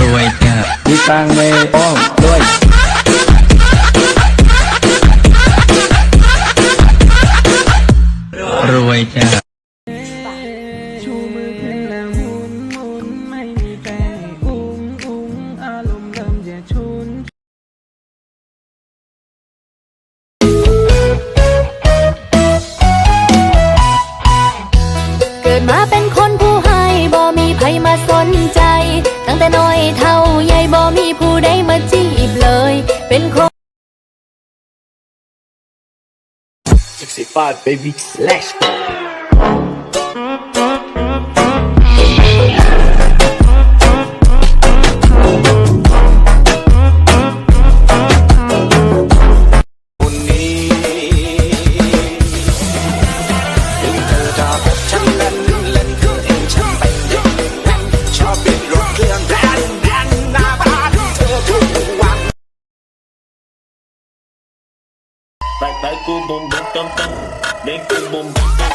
รวยจ้ามีตังไม่อ้อมด้วยรวยจ้าชูมือขึ้นแล้วหมุนหมุนไม่มีแฟนอุ้งอุ้งอารมณ์เริ่มจะชุน เกิดมา ตั้งแต่น้อยเท่าใหญ่บ่มีผู้ใดมาจีบเลย เป็นคน65 baby let's go Vai, vai boom boom boom boom tam, Make boom boom boom.